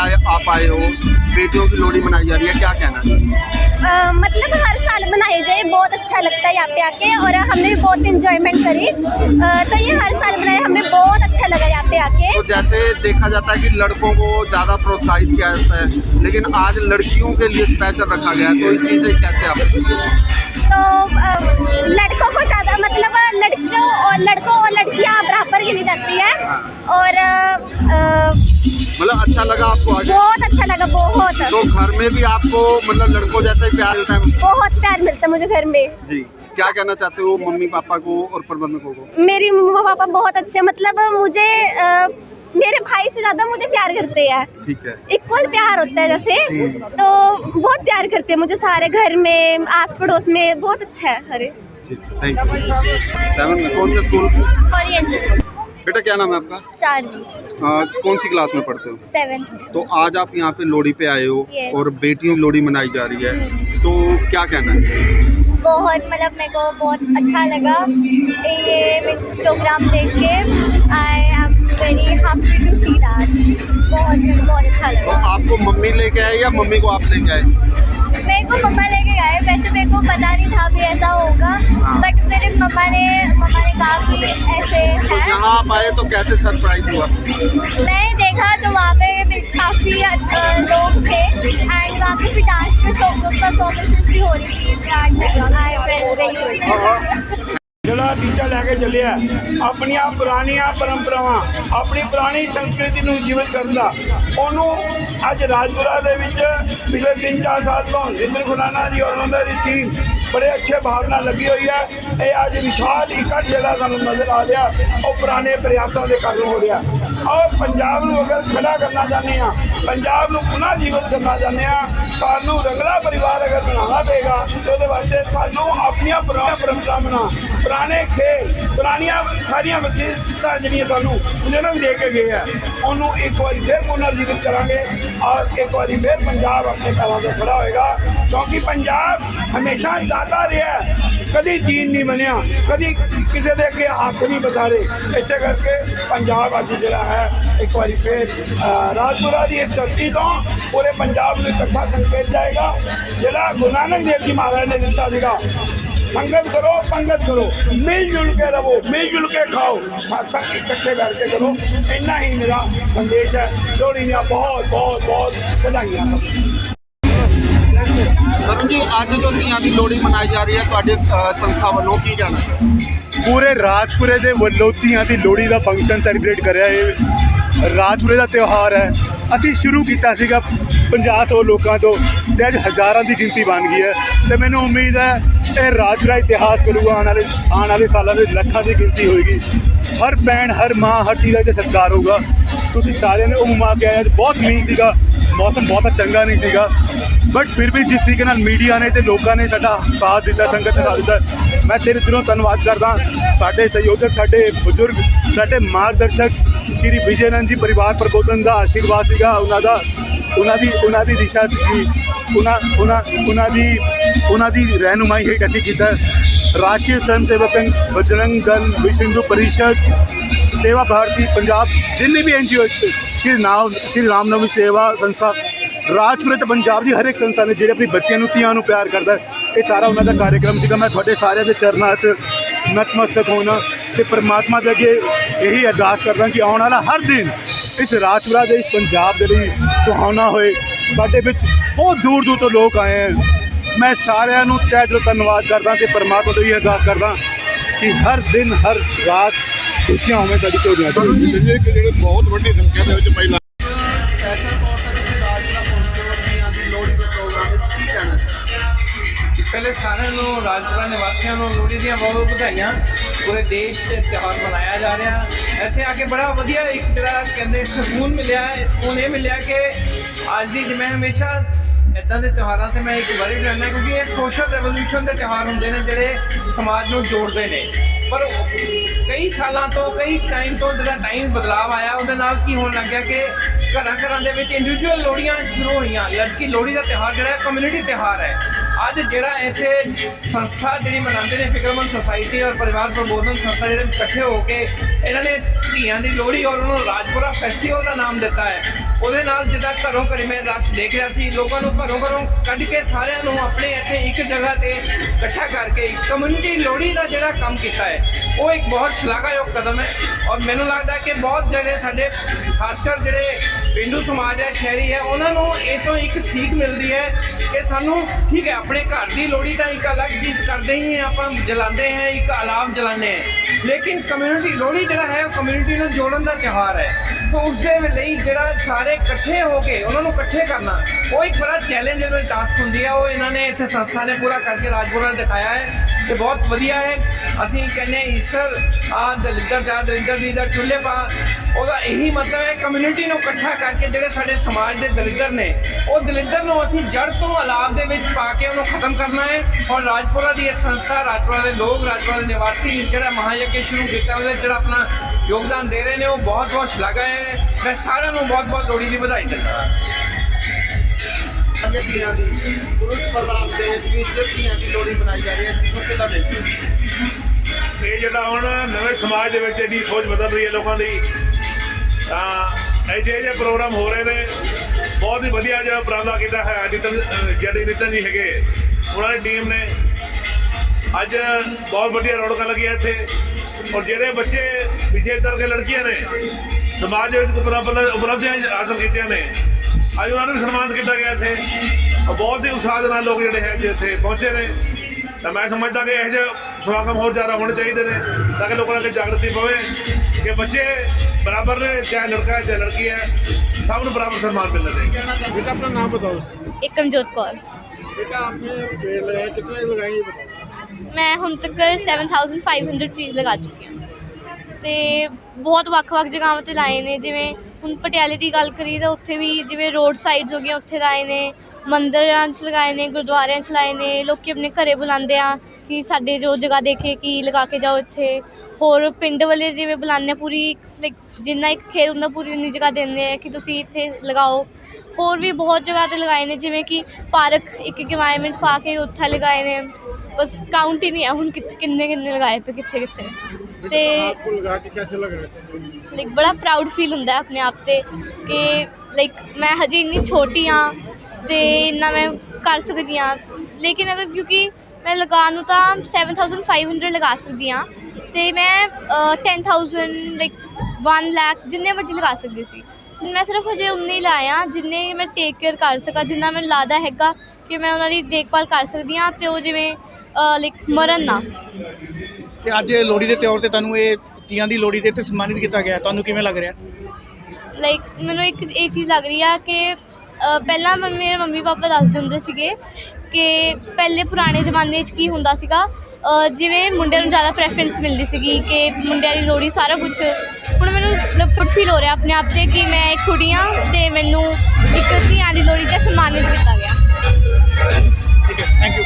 आए आप आए हो? बेटियों की लोहड़ी मनाई जा रही है क्या कहना है? मतलब हर साल मनाए जाए बहुत अच्छा लगता है यहाँ पे आके और हमने बहुत इंजॉयमेंट करी। अ, तो ये हर साल मनाए हमें बहुत अच्छा लगा यहाँ पे आके। तो जैसे देखा जाता है कि लड़कों को ज़्यादा प्रोत्साहित किया जाता है लेकिन आज लड़कियों के लिए स्पेशल रखा गया है तो इस चीज़ से कैसे आप? तो लड़कों को ज़्यादा मतलब लड़कियों और लड़कों अच्छा लगा आपको आज बहुत अच्छा लगा बहुत। तो घर में भी आपको मतलब लड़कों जैसा ही प्यार मिलता है? बहुत प्यार मिलता है मुझे घर में। जी क्या कहना चाहते हो मम्मी पापा को और प्रबंधकों को? मेरी मम्मा पापा बहुत अच्छे मतलब मुझे मेरे भाई से ज़्यादा मुझे प्यार करते हैं। ठीक है। इक्वल प्यार होता है जैसे। तो बहुत प्यार करते हैं मुझे सारे घर में आस पड़ोस में बहुत अच्छा है अरे थैंक यू सेवन में कौन से स्कूल ओरिएंटल बेटा क्या नाम है आपका? चारवी आ, कौन सी क्लास में पढ़ते हो? सेवन। तो आज आप यहाँ पे लोहड़ी पे आए हो Yes. और बेटियों की लोहड़ी मनाई जा रही है। तो क्या कहना है? बहुत मतलब मेरे को बहुत अच्छा लगा ये मिक्स प्रोग्राम देख के। I am very happy to see that बहुत मेरे को बहुत अच्छा लगा तो लगा। आपको मम्मी लेके आए या मम्मी को आप लेके आए? मेरे को मम्मा लेके गए। वैसे मेरे को पता नहीं था भी ऐसा होगा हाँ। बट मेरे मम्मा ने मम्मा ने कहा कि ऐसे तो है यहाँ आप आए तो कैसे सरप्राइज़ हुआ? मैं देखा तो वहाँ पे काफ़ी लोग थे एंड वहाँ पे फिर डांस परफॉर्मेंसेस भी हो रही थी आई ਜਿਹੜਾ ਟੀਚਾ ਲੈ ਕੇ ਚੱਲਿਆ, ਆਪਣੀਆਂ ਪੁਰਾਣੀਆਂ ਪਰੰਪਰਾਵਾਂ, ਆਪਣੀ ਪੁਰਾਣੀ ਸੰਸਕ੍ਰਿਤੀ ਨੂੰ ਜੀਵਤ ਕਰਨ ਦਾ। ਉਹਨੂੰ ਅੱਜ ਰਾਜਪੁਰਾ ਦੇ ਵਿੱਚ ਪਿਛਲੇ 3-4 ਸਾਲ ਤੋਂ ਜ਼ਿੰਦਰ ਖੁਰਾਨਾ ਜੀ ਔਰ ਉਹਨਾਂ ਦੀ ਟੀਮ ਬੜੇ ਅੱਛੇ ਭਾਵਨਾ ਲੱਗੀ ਹੋਈ ਹੈ। ਇਹ ਅੱਜ ਵਿਸ਼ਾਲ ਇਕੱਠ ਜਿਹੜਾ ਸਾਨੂੰ ਨਜ਼ਰ ਆ ਰਿਹਾ। ਉਹ ਪੁਰਾਣੇ ਪ੍ਰਯਾਸਾਂ ਦੇ ਕਾਰਨ ਹੋ ਰਿਹਾ। ਔਰ ਪੰਜਾਬ ਨੂੰ ਅਗਰ ਖੜਾ ਕਰਨਾ ਚਾਹੁੰਦੇ ਆ ਪੰਜਾਬ ਨੂੰ ਪੁਨਰ ਜੀਵਤ ਕਰਨਾ ਚਾਹੁੰਦੇ ਆ ਸਾਨੂੰ ਰੰਗਲਾ ਪਰਿਵਾਰ ਅਗਰ ਬਣਾਉਣਾ ਪਏਗਾ ਉਹਦੇ ਵਾਸਤੇ ਸਾਨੂੰ ਆਪਣੀਆਂ ਪੁਰਾਣੀਆਂ ਪਰੰਪਰਾਵਾਂ ਪੁਰਾਣੇ ਖੇਲ, ਪੁਰਾਣੀਆਂ ਸਾਰੀਆਂ ਵਿਸ਼ੇਸ਼ਤਾਂ ਜਿਹੜੀਆਂ ਤੁਹਾਨੂੰ ਬਜ਼ੁਰਗ ਦੇ ਕੇ ਗਏ ਆ, ਉਹਨੂੰ ਇੱਕ ਵਾਰੀ ਫਿਰ ਪੁਨਰ ਜੀਵਿਤ ਕਰਾਂਗੇ ਔਰ ਇੱਕ ਵਾਰੀ ਫਿਰ ਪੰਜਾਬ ਆਪਣੇ ਪੈਰਾਂ ਤੇ ਖੜਾ ਹੋਏਗਾ। ਕਿਉਂਕਿ ਪੰਜਾਬ ਹਮੇਸ਼ਾ ਦਾਤਾ ਰਿਹਾ ਕਦੀ ਦੀਨ ਨਹੀਂ ਬਣਿਆ ਕਦੀ ਕਿਸੇ ਦੇ ਅੱਗੇ ਹੱਥ ਨਹੀਂ ਬਤਾਰੇ ਇਸੇ ਕਰਕੇ ਪੰਜਾਬ ਅੱਜ ਜਿਹੜਾ ਹੈ, ਇੱਕ ਵਾਰੀ ਫਿਰ ਰਾਜਪੁਰਾ ਦੀ ਇਸ ਧਰਤੀ ਤੋਂ ਪੂਰੇ ਪੰਜਾਬ ਨੂੰ ਇਕੱਠਾ ਸੰਕੇਤ ਜਾਏਗਾ। ਜਿਹੜਾ ਗੁਰੂ ਨਾਨਕ ਦੇਵ ਜੀ ਮਹਾਰਾਜ ਨੇ ਦਿੱਤਾ ਸੀਗਾ ਸੰਗਤ ਕਰੋ, ਪੰਗਤ ਕਰੋ, ਮਿਲ ਜੁਲ ਕੇ ਰਹੋ, ਮਿਲ ਜੁਲ ਕੇ ਖਾਓ। ਸਾਥਾਂ ਇਕੱਠੇ ਕਰਕੇ ਕਰੋ। ਇੰਨਾ ਹੀ ਮੇਰਾ ਸੰਦੇਸ਼ ਹੈ। ਲੋਹੜੀ ਦੀਆਂ ਬਹੁਤ ਬਹੁਤ ਬਹੁਤ ਵਧਾਈਆਂ। ਅੱਜ ਜੋ ਧੀਆਂ ਦੀ ਲੋਹੜੀ ਮਨਾਈ ਜਾ ਰਹੀ ਹੈ ਤੁਹਾਡੇ ਅ, ਸੰਸਥਾ ਵੱਲੋਂ ਕੀ ਕਹਿਣਾ ਹੈ ਪੂਰੇ ਰਾਜਪੁਰੇ ਦੇ ਵੱਲੋਂ ਧੀਆਂ ਦੀ ਲੋਹੜੀ ਦਾ ਫੰਕਸ਼ਨ ਸੈਲੀਬ੍ਰੇਟ ਕਰਿਆ ਇਹ ਰਾਜਪੁਰੇ ਦਾ ਤਿਉਹਾਰ ਹੈ। ਅਸੀਂ ਸ਼ੁਰੂ ਕੀਤਾ ਸੀਗਾ 50 ਲੋਕਾਂ ਤੋਂ ਤੇ ਅੱਜ ਹਜ਼ਾਰਾਂ ਦੀ ਗਿਣਤੀ ਬਣ ਗਈ ਹੈ ਤੇ ਮੈਨੂੰ ਉਮੀਦ ਹੈ ਇਹ ਰਾਜਪੁਰਾ ਇਤਿਹਾਸ ਕਰੂਗਾ ਆਉਣ ਵਾਲੇ ਆਉਣ ਵਾਲੇ ਸਾਲਾਂ ਵਿੱਚ ਲੱਖਾਂ ਦੀ ਗਿਣਤੀ ਹੋਏਗੀ। ਹਰ ਭੈਣ ਹਰ ਮਾਂ ਹਰ ਧੀ ਦਾ ਇੱਥੇ ਸਤਿਕਾਰ ਹੋਊਗਾ ਤੁਸੀਂ ਸਾਰਿਆਂ ਨੇ ਉਹ ਮਾ ਕੇ ਆਏ ਅੱਜ ਬਹੁਤ ਮੀਂਹ ਸੀਗਾ ਮੌਸਮ ਬਹੁਤ ਚੰਗਾ ਨਹੀਂ ਸੀਗਾ। ਬਟ ਫਿਰ ਵੀ ਜਿਸ ਤਰੀਕੇ ਨਾਲ ਮੀਡੀਆ ਨੇ ਤੇ ਲੋਕਾਂ ਨੇ ਸਾਡਾ ਸਾਥ ਦਿੱਤਾ ਸੰਗਤ ਨੇ ਸਾਥ ਦਿੱਤਾ ਮੈਂ ਤੇਰੇ ਦਿਲੋਂ ਧੰਨਵਾਦ ਕਰਦਾ ਸਾਡੇ ਸਹਿਯੋਜਕ ਸਾਡੇ ਬਜ਼ੁਰਗ ਸਾਡੇ ਮਾਰਗਦਰਸ਼ਕ ਸ਼੍ਰੀ ਵਿਜੇਨੰਦ ਜੀ ਪਰਿਵਾਰ ਪ੍ਰਬੋਧਨ ਦਾ ਆਸ਼ੀਰਵਾਦ ਸੀਗਾ ਉਹਨਾਂ ਦਾ ਉਹਨਾਂ ਦੀ ਉਹਨਾਂ ਦੀ ਦਿਸ਼ਾ ਸੀ ਉਹਨਾਂ ਉਹਨਾਂ ਉਹਨਾਂ ਦੀ ਉਹਨਾਂ ਦੀ ਰਹਿਨੁਮਾਈ ਹੇਠ ਅਸੀਂ ਕੀਤਾ ਰਾਸ਼ਟਰੀ ਸਵੈਮ ਸੇਵਕ ਸੰਘ ਬਜਰੰਗ ਦਲ ਵਿਸ਼ਵ ਹਿੰਦੂ ਪਰਿਸ਼ਦ ਸੇਵਾ ਭਾਰਤੀ ਪੰਜਾਬ ਜਿੰਨੇ ਵੀ ਐਨਜੀਓ ਸ਼੍ਰੀ ਨਾਮ ਸ਼੍ਰੀ ਰਾਮਨਵਮੀ ਸੇਵਾ ਸੰਸਥਾ ਰਾਜਪੁਰੇ ਤੇ ਪੰਜਾਬ ਦੀ ਹਰ ਇੱਕ ਸੰਸਥਾ ਨੇ ਜਿਹੜੇ ਆਪਣੀ ਬੱਚਿਆਂ ਨੂੰ, ਧੀਆਂ ਨੂੰ ਪਿਆਰ ਕਰਦਾ ਇਹ ਸਾਰਾ ਉਹਨਾਂ ਦਾ ਕਾਰਜਕ੍ਰਮ ਸੀਗਾ। ਮੈਂ ਤੁਹਾਡੇ ਸਾਰਿਆਂ ਦੇ ਚਰਨਾਂ 'ਚ ਨਤਮਸਤਕ ਹੋਣਾ ਤੇ ਪ੍ਰਮਾਤਮਾ ਦੇ ਅੱਗੇ ਇਹੀ ਅਰਦਾਸ ਕਰਦਾ ਕਿ ਆਉਣ ਵਾਲਾ ਹਰ ਦਿਨ ਇਸ ਰਾਜਪੁਰਾ ਦੇ, ਇਸ ਪੰਜਾਬ ਦੇ ਲਈ ਸੁਹਾਵਣਾ ਹੋਏ। ਸਾਡੇ ਵਿੱਚ ਬਹੁਤ ਦੂਰ ਦੂਰ ਤੋਂ ਲੋਕ ਆਏ ਹੈ ਮੈਂ ਸਾਰਿਆਂ ਨੂੰ ਤਹਿ ਦਿਲੋਂ ਧੰਨਵਾਦ ਕਰਦਾ ਤੇ ਪਰਮਾਤਮਾ ਤੋਂ ਇਹ ਅਰਦਾਸ ਕਰਦਾ ਕਿ ਹਰ ਦਿਨ, ਹਰ ਰਾਤ ਖੁਸ਼ੀਆਂ ਹੋਵੇ ਸਾਡੀ ਝੋਲੀਆਂ 'ਚ। ਜਿਹੜੇ ਬਹੁਤ ਵੱਡੀ ਸੰਖਿਆ ਦੇ ਵਿੱਚ ਮਹਿਲਾ ਪਹਿਲੇ ਸਾਰਿਆਂ ਨੂੰ, ਰਾਜਪੁਰਾ ਨਿਵਾਸੀਆਂ ਨੂੰ, ਲੋਹੜੀ ਦੀਆਂ ਬਹੁਤ ਵਧਾਈਆਂ। ਪੂਰੇ ਦੇਸ਼ 'ਚ ਤਿਉਹਾਰ ਮਨਾਇਆ ਜਾ ਰਿਹਾ। ਇੱਥੇ ਆ ਕੇ ਬੜਾ ਵਧੀਆ ਇੱਕ ਜਿਹੜਾ ਕਹਿੰਦੇ ਸਕੂਨ ਮਿਲਿਆ ਸਕੂਨ ਇਹ ਮਿਲਿਆ ਕਿ ਅੱਜ ਦੀ ਜਿਵੇਂ ਹਮੇਸ਼ਾ ਇਦਾਂ ਦੇ ਤਿਉਹਾਰਾਂ ਤੇ ਮੈਂ ਇੱਕ ਵਾਰੀ ਰਹਿੰਦਾ ਕਿਉਂਕਿ ਇਹ ਸੋਸ਼ਲ ਰੈਵੋਲੂਸ਼ਨ ਦੇ ਤਿਉਹਾਰ ਹੁੰਦੇ ਨੇ ਜਿਹੜੇ ਸਮਾਜ ਨੂੰ ਜੋੜਦੇ ਨੇ। ਪਰ ਕਈ ਸਾਲਾਂ ਤੋਂ, ਕਈ ਟਾਈਮ ਤੋਂ ਜਿਹੜਾ ਟਾਈਮ ਬਦਲਾਅ ਆਇਆ, ਉਹਦੇ ਨਾਲ ਕੀ ਹੋਣ ਲੱਗਿਆ ਕਿ ਘਰਾਂ ਘਰਾਂ ਦੇ ਵਿੱਚ ਇੰਡੀਵਿਜੂਅਲ ਲੋਹੜੀਆਂ ਸ਼ੁਰੂ ਹੋਈਆਂ। ਜਦ ਕਿ ਲੋਹੜੀ ਦਾ ਤਿਉਹਾਰ ਜਿਹੜਾ ਕਮਿਊਨਿਟੀ ਤਿਉਹਾਰ ਹੈ। ਅੱਜ ਜਿਹੜਾ ਇੱਥੇ ਸੰਸਥਾ ਜਿਹੜੀ ਮਨਾਉਂਦੇ ਨੇ ਫਿਕਰਮੰਦ ਸੁਸਾਇਟੀ ਔਰ ਪਰਿਵਾਰ ਪ੍ਰਬੋਧਨ ਸੰਸਥਾ ਜਿਹੜੇ ਇਕੱਠੇ ਹੋ ਕੇ ਇਹਨਾਂ ਨੇ ਧੀਆਂ ਦੀ ਲੋਹੜੀ ਔਰ ਉਹਨੂੰ ਰਾਜਪੁਰਾ ਫੈਸਟੀਵਲ ਦਾ ਨਾਮ ਦਿੱਤਾ ਹੈ। ਉਹਦੇ ਨਾਲ ਜਿੱਦਾਂ ਘਰੋਂ ਘਰੀ ਮੈਂ ਰਸ਼ ਦੇਖ ਰਿਹਾ ਸੀ, ਲੋਕਾਂ ਨੂੰ ਘਰੋਂ ਘਰੋਂ ਕੱਢ ਕੇ ਸਾਰਿਆਂ ਨੂੰ ਆਪਣੇ ਇੱਥੇ ਇੱਕ ਜਗ੍ਹਾ ਤੇ ਇਕੱਠਾ ਕਰਕੇ ਕਮਿਊਨਿਟੀ ਲੋਹੜੀ ਦਾ ਜਿਹੜਾ ਕੰਮ ਕੀਤਾ ਹੈ, ਉਹ ਇੱਕ ਬਹੁਤ ਸ਼ਲਾਘਾਯੋਗ ਕਦਮ ਹੈ ਔਰ ਮੈਨੂੰ ਲੱਗਦਾ ਕਿ ਬਹੁਤ ਜਿਹੜੇ ਸਾਡੇ ਖਾਸ ਕਰ ਜਿਹੜੇ ਪਿੰਡੂ ਸਮਾਜ ਹੈ, ਸ਼ਹਿਰੀ ਹੈ, ਉਹਨਾਂ ਨੂੰ ਇਹ ਤੋਂ ਇੱਕ ਸੀਖ ਮਿਲਦੀ ਹੈ ਕਿ ਸਾਨੂੰ ਠੀਕ ਹੈ ਆਪਣੇ ਘਰ ਦੀ ਲੋਹੜੀ ਤਾਂ ਇੱਕ ਅਲੱਗ ਚੀਜ਼ ਕਰਦੇ ਹੀ ਆਪਾਂ ਜਲਾਉਂਦੇ ਹਾਂ, ਇੱਕ ਅਲਾਮ ਜਲਾਉਂਦੇ ਹਾਂ। ਲੇਕਿਨ ਕਮਿਊਨਿਟੀ ਲੋਹੜੀ ਜਿਹੜਾ ਹੈ, ਉਹ ਕਮਿਊਨਿਟੀ ਨੂੰ ਜੋੜਨ ਦਾ ਤਿਉਹਾਰ ਹੈ। ਤਾਂ ਉਸ ਦੇ ਲਈ ਜਿਹੜਾ ਸਾਰੇ ਇਕੱਠੇ ਹੋ ਕੇ ਉਹਨਾਂ ਨੂੰ ਇਕੱਠੇ ਕਰਨਾ, ਉਹ ਇੱਕ ਬੜਾ ਚੈਲੰਜ ਵਾਲੀ ਟਾਸਕ ਹੁੰਦੀ ਹੈ। ਉਹ ਇਹਨਾਂ ਨੇ ਇੱਥੇ ਸੰਸਥਾ ਨੇ ਪੂਰਾ ਕਰਕੇ ਰਾਜਪੁਰਾ ਨੇ ਦਿਖਾਇਆ ਹੈ। ਇਹ ਬਹੁਤ ਵਧੀਆ ਹੈ। ਅਸੀਂ ਕਹਿੰਦੇ ਈਸਰ ਆ ਦਲਿੰਦਰ ਜਾ ਦਲਿੰਦਰ ਦੀ ਦਾ ਚੁੱਲ੍ਹੇ ਪਾ ਉਹਦਾ ਇਹੀ ਮਤਲਬ ਹੈ ਕਮਿਊਨਿਟੀ ਨੂੰ ਇਕੱਠਾ ਕਰਕੇ ਜਿਹੜੇ ਸਾਡੇ ਸਮਾਜ ਦੇ ਦਲਿੱਦਰ ਨੇ ਉਹ ਦਲਿੱਦਰ ਨੂੰ ਅਸੀਂ ਜੜ ਤੋਂ ਅਲਾਪ ਦੇ ਵਿੱਚ ਪਾ ਕੇ ਉਹਨੂੰ ਖਤਮ ਕਰਨਾ ਹੈ। ਔਰ ਰਾਜਪੁਰਾ ਦੀ ਇਹ ਸੰਸਥਾ ਰਾਜਪੁਰਾ ਦੇ ਲੋਕ ਰਾਜਪੁਰਾ ਦੇ ਨਿਵਾਸੀ ਜਿਹੜਾ ਮਹਾਯੱਗ ਸ਼ੁਰੂ ਕੀਤਾ ਉਹਦੇ ਜਿਹੜਾ ਆਪਣਾ ਯੋਗਦਾਨ ਦੇ ਰਹੇ ਨੇ ਉਹ ਬਹੁਤ ਬਹੁਤ ਸ਼ਲਾਘਾ ਹੈ। ਮੈਂ ਸਾਰਿਆਂ ਨੂੰ ਬਹੁਤ ਬਹੁਤ ਲੋਹੜੀ ਦੀ ਵਧਾਈ ਦਿੰਦਾ ਹਾਂ। ਅੱਗੇ ਧੀਆਂ ਦੀ ਵਿੱਚ ਜਾ ਰਹੀ ਹੈ? ਇਹ ਜਿਹੜਾ ਹੁਣ ਨਵੇਂ ਸਮਾਜ ਦੇ ਵਿੱਚ ਏਡੀ ਸੋਚ ਬਦਲ ਰਹੀ ਹੈ ਲੋਕਾਂ ਦੀ ਤਾਂ ਇਹ ਜਿਹੇ ਜਿਹੇ ਪ੍ਰੋਗਰਾਮ ਹੋ ਰਹੇ ਨੇ। ਬਹੁਤ ਹੀ ਵਧੀਆ ਜਿਹੜਾ ਉਪਰਾਲਾ ਕੀਤਾ ਹੈ ਨਿਤਨ ਜਿਹੜੇ ਨਿਤਨ ਜੀ ਹੈਗੇ। ਉਹਨਾਂ ਦੀ ਟੀਮ ਨੇ ਅੱਜ ਬਹੁਤ ਵਧੀਆ ਰੌਣਕਾਂ ਲੱਗੀਆਂ ਇੱਥੇ। ਔਰ ਜਿਹੜੇ ਬੱਚੇ ਵਿਸ਼ੇਸ਼ ਕਰਕੇ ਲੜਕੀਆਂ ਨੇ, ਸਮਾਜ ਦੇ ਵਿੱਚ ਉਪਲਬਧੀਆਂ ਹਾਸਲ ਕੀਤੀਆਂ ਨੇ, ਅੱਜ ਉਹਨਾਂ ਨੂੰ ਵੀ ਸਨਮਾਨਿਤ ਕੀਤਾ ਗਿਆ ਇੱਥੇ। ਔਰ ਬਹੁਤ ਹੀ ਉਤਸ਼ਾਹ ਦੇ ਨਾਲ ਲੋਕ ਜਿਹੜੇ ਹੈ ਅੱਜ ਇੱਥੇ ਪਹੁੰਚੇ ਨੇ। ਤਾਂ ਮੈਂ ਸਮਝਦਾ ਕਿ ਇਹੋ ਜਿਹੇ ਸਮਾਗਮ ਹੋਰ ਜ਼ਿਆਦਾ ਹੋਣੇ ਚਾਹੀਦੇ ਨੇ, ਤਾਂ ਕਿ ਲੋਕਾਂ ਦੇ ਜਾਗਰਤੀ ਪਵੇ, ਕਿ ਬੱਚੇ ਬਰਾਬਰ ਨੇ ਚਾਹੇ ਲੜਕਾ ਹੈ ਚਾਹੇ ਲੜਕੀ ਹੈ ਸਭ ਨੂੰ ਬਰਾਬਰ ਸਨਮਾਨ ਮਿਲਣਾ ਚਾਹੀਦਾ बेटा अपना नाम बताओ एकमजोत कौर बेटा आपने पेड़ लगाए कितने लगाए ये बताओ ਮੈਂ ਹੁਣ ਤੱਕ 7500 ਟਰੀਜ਼ ਲਗਾ ਚੁੱਕੀ ਹਾਂ ਤੇ ਬਹੁਤ ਵੱਖ-ਵੱਖ ਜਗ੍ਹਾਵਾਂ ਤੇ ਲਾਏ ਨੇ ਜਿਵੇਂ ਹੁਣ ਪਟਿਆਲੇ ਦੀ ਗੱਲ ਕਰੀ ਤਾਂ ਉੱਥੇ ਵੀ ਜਿਵੇਂ ਰੋਡ ਸਾਈਡਸ ਹੋ ਗਈਆਂ ਉੱਥੇ ਲਾਏ ਨੇ ਮੰਦਰਾਂ 'ਚ ਲਗਾਏ ਨੇ ਗੁਰਦੁਆਰਿਆਂ 'ਚ ਲਾਏ ਨੇ ਲੋਕੀ ਆਪਣੇ ਘਰੇ ਬੁਲਾਉਂਦੇ ਆ ਕਿ ਸਾਡੇ ਜੋ ਜਗ੍ਹਾ ਦੇਖੇ ਕਿ ਲਗਾ ਕੇ ਜਾਓ ਇੱਥੇ ਹੋਰ ਪਿੰਡ ਵਾਲੇ ਜਿਵੇਂ ਬੁਲਾਉਂਦੇ ਆ ਪੂਰੀ ਲਾਈਕ ਜਿੰਨਾ ਇੱਕ ਖੇਤ ਹੁੰਦਾ ਪੂਰੀ ਉਨੀ ਜਗ੍ਹਾ ਦਿੰਦੇ ਆ ਕਿ ਤੁਸੀਂ ਇੱਥੇ ਲਗਾਓ ਹੋਰ ਵੀ ਬਹੁਤ ਜਗ੍ਹਾ ਤੇ ਲਗਾਏ ਨੇ ਜਿਵੇਂ ਕਿ ਪਾਰਕ ਇੱਕ ਇੱਕ environment ਪਾ ਕੇ ਉੱਥੇ ਲਗਾਏ ਨੇ ਬਸ ਕਾਊਂਟ ਹੀ ਨਹੀਂ ਹੈ ਹੁਣ ਕਿੱਥੇ- ਕਿੰਨੇ ਕਿੰਨੇ ਲਗਾਏ ਪਏ ਕਿੱਥੇ ਕਿੱਥੇ ਤੇ आपको लगा के कैसे लग रहा है ਲਾਈਕ ਬੜਾ ਪ੍ਰਾਊਡ ਫੀਲ ਹੁੰਦਾ ਹੈ ਆਪਣੇ ਆਪ ਤੇ ਕਿ ਲਾਈਕ ਮੈਂ ਹਜੇ ਇੰਨੀ ਛੋਟੀ ਹਾਂ ਤੇ ਇੰਨਾ ਮੈਂ ਕਰ ਸਕਦੀ ਹਾਂ ਲੇਕਿਨ ਅਗਰ ਕਿਉਂਕਿ ਮੈਂ ਲਗਾਉਣ ਨੂੰ ਤਾਂ 7500 ਲਗਾ ਸਕਦੀ ਹਾਂ ਤੇ ਮੈਂ ਅ, 10000 ਲਾਈਕ 1 ਲੱਖ ਜਿੰਨੇ ਮਰਜ਼ੀ ਲਗਾ ਸਕਦੀ ਸੀ। ਮੈਂ ਸਿਰਫ ਹਜੇ ਉਨੇ ਹੀ ਲਾਇਆ ਜਿੰਨੇ ਮੈਂ ਟੇਕ ਕੇਅਰ ਕਰ ਸਕਾਂ ਜਿੰਨਾ ਮੈਨੂੰ ਲੱਗਦਾ ਹੈਗਾ ਕਿ ਮੈਂ ਉਹਨਾਂ ਦੀ ਦੇਖਭਾਲ ਕਰ ਸਕਦੀ ਹਾਂ ਤੇ ਉਹ ਜਿਵੇਂ ਲਾਈਕ ਮਰਨ ਨਾ। ਤੇ ਅੱਜ ਲੋਹੜੀ ਦੇ ਤੌਰ ਤੇ ਤੁਹਾਨੂੰ ਇਹ ਤੀਆਂ ਦੀ ਲੋਹੜੀ ਤੇ ਇੱਥੇ ਸਨਮਾਨਿਤ ਕੀਤਾ ਗਿਆ ਤੁਹਾਨੂੰ ਕਿਵੇਂ ਲੱਗ ਰਿਹਾ? ਲਾਈਕ ਮੈਨੂੰ ਇੱਕ ਇਹ ਚੀਜ਼ ਲੱਗ ਰਹੀ ਆ ਕਿ ਪਹਿਲਾਂ ਮ- ਮੇਰੇ ਮੰਮੀ ਪਾਪਾ ਦੱਸਦੇ ਹੁੰਦੇ ਸੀਗੇ ਕਿ ਪਹਿਲੇ ਪੁਰਾਣੇ ਜ਼ਮਾਨੇ 'ਚ ਕੀ ਹੁੰਦਾ ਸੀਗਾ ਜਿਵੇਂ ਮੁੰਡਿਆਂ ਨੂੰ ਜ਼ਿਆਦਾ ਪ੍ਰੈਫਰੈਂਸ ਮਿਲਦੀ ਸੀਗੀ ਕਿ ਮੁੰਡਿਆਂ ਦੀ ਲੋੜੀ ਸਾਰਾ ਕੁਝ ਹੁਣ ਮੈਨੂੰ ਪ੍ਰਾਊਡ ਫੀਲ ਹੋ ਰਿਹਾ ਆਪਣੇ ਆਪ ਤੇ ਕਿ ਮੈਂ ਇੱਕ ਕੁੜੀ ਹਾਂ ਤੇ ਮੈਨੂੰ ਇੱਕ ਧੀਆਂ ਦੀ ਲੋੜੀ ਤੇ ਸਨਮਾਨਿਤ ਕੀਤਾ ਗਿਆ। ਠੀਕ ਹੈ ਥੈਂਕ ਯੂ